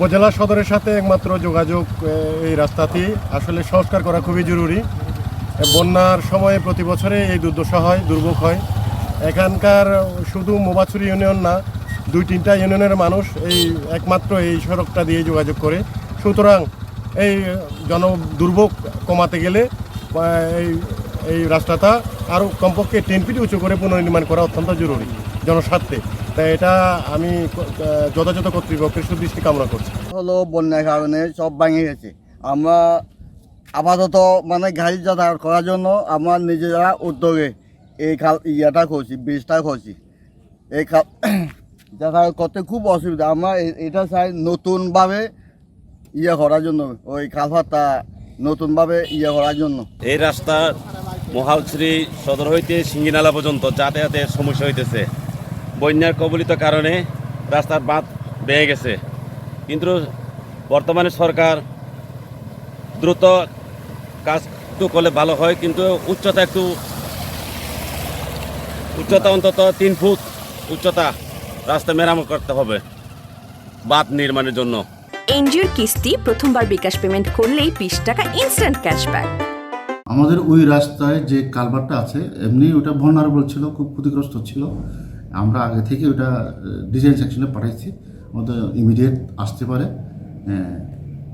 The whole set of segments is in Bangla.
উপজেলা সদরের সাথে একমাত্র যোগাযোগ এই রাস্তাটি। আসলে সংস্কার করা খুবই জরুরি। বন্যার সময়ে প্রতি বছরে এই দুর্দশা হয়, দুর্ভোগ হয়। এখানকার শুধু মোবাছুরি ইউনিয়ন না, দুই তিনটা ইউনিয়নের মানুষ এই একমাত্র এই সড়কটা দিয়ে যোগাযোগ করে। সুতরাং এই জন দুর্ভোগ কমাতে গেলে এই এই রাস্তাটা আরও কমপক্ষে টেন ফিট উঁচু করে পুনর্নির্মাণ করা অত্যন্ত জরুরি, জনস্বার্থে। তাই এটা আমি যথাযথ কর্তৃপক্ষের সুদৃষ্টি কামনা করছি। হলো বন্যার কারণে সব ভেঙে গেছে। আমরা আপাতত মানে গাড়ি যাতায়াত করার জন্য আমরা নিজেরা উদ্যোগে এই খাল ইয়েটা করছি ব্রিজটা করছি। এই খাল যাতায়াত করতে খুব অসুবিধা। আমরা এটা চাই নতুনভাবে ইয়ে করার জন্য ওই খালভারটা নতুনভাবে ইয়ে করার জন্য। এই রাস্তা মহালশ্রী সদর হইতে সিঙ্গিনালা পর্যন্ত যাতায়াতের সমস্যা হইতেছে। বন্যার কবলিত কারণে রাস্তার বাঁধ বেয়ে গেছে। কিন্তু বর্তমানে সরকার দ্রুত কাজ একটু করলে ভালো হয় কিন্তু উচ্চতা একটু উচ্চতা অন্তত তিন ফুট উচ্চতা রাস্তা মেরামত করতে হবে বাঁধ নির্মাণের জন্য। এনজিওর কিস্তি প্রথমবার বিকাশ পেমেন্ট করলেই বিশ টাকা ইনস্ট্যান্ট ক্যাশব্যাক আমাদের ওই রাস্তায় যে কালভারটা আছে এমনি ওটা ভলনারেবল ছিল খুব ক্ষতিগ্রস্ত ছিল। আমরা আগে থেকে ওটা ডিজাইন সেকশনে পাঠাইছি, আমাদের ইমিডিয়েট আসতে পারে।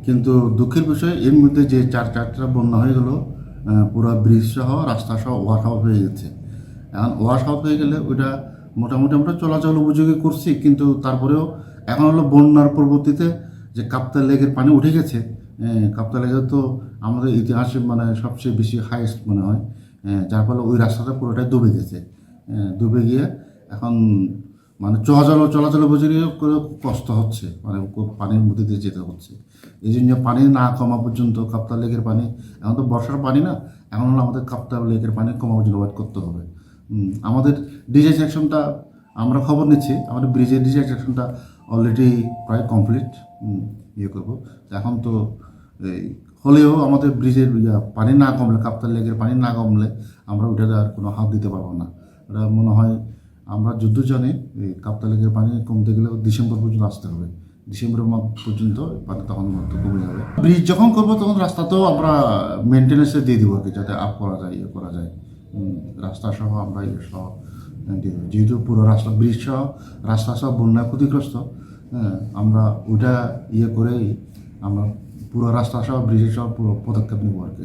কিন্তু দুঃখের বিষয়, এর মধ্যে যে চার, চারটা বন্যা হয়ে গেল পুরো ব্রিজ সহ, রাস্তা সহ ওয়াশ আউট হয়ে গেছে। এখন ওয়াশ আউট হয়ে গেলে ওইটা মোটামুটি আমরা চলাচল উপযোগী করছি, কিন্তু তারপরেও এখন হলো বন্যার পরবর্তীতে যে কাপ্তা লেকের পানি উঠে গেছে কাপ্তা লেগে তো আমাদের ইতিহাসে মানে সবচেয়ে বেশি হাইয়েস্ট মনে হয় যার ফলে ওই রাস্তাটা পুরোটাই ডুবে গেছে। ডুবে গিয়ে এখন মানে চলাচল চলাচল করে কষ্ট হচ্ছে। মানে পানির মধ্যে দিয়ে যেতে হচ্ছে। এই জন্য পানি না কমা পর্যন্ত কাপ্তা লেকের পানি, এখন তো বর্ষার পানি না, এখন হলো আমাদের কাপ্তা লেকের পানি কমা পর্যন্ত ওয়েট করতে হবে। আমাদের ডিজে সেকশনটা আমরা খবর নিচ্ছি, আমাদের ব্রিজের ডিজে সেকশনটা অলরেডি প্রায় কমপ্লিট ইয়ে করব। এখন তো এই হলেও আমাদের ব্রিজের পানি না কমলে, কাপ্তার লেকের পানি না কমলে আমরা ওটাতে আর কোনো হাত দিতে পারব না। ওটা মনে হয় আমরা যুদ্ধ জানি কাপ্তা পানি কমতে গেলে ডিসেম্বর পর্যন্ত আসতে হবে। ডিসেম্বরের পর্যন্ত পানি তখন কমে যাবে। ব্রিজ যখন করব তখন রাস্তাতেও আমরা মেনটেন্যান্সে দিয়ে দিব আর কি যাতে আপ করা যায় ইয়ে করা যায়। রাস্তা সহ আমরা ইয়ে সহ দিয়ে। যেহেতু পুরো রাস্তা ব্রিজ সহ রাস্তা সহ বন্যা ক্ষতিগ্রস্ত হ্যাঁ, আমরা ওইটা ইয়ে করেই আমরা পুরো রাস্তা সহ ব্রিজের সহ পুরো পদক্ষেপ নেব আর কি।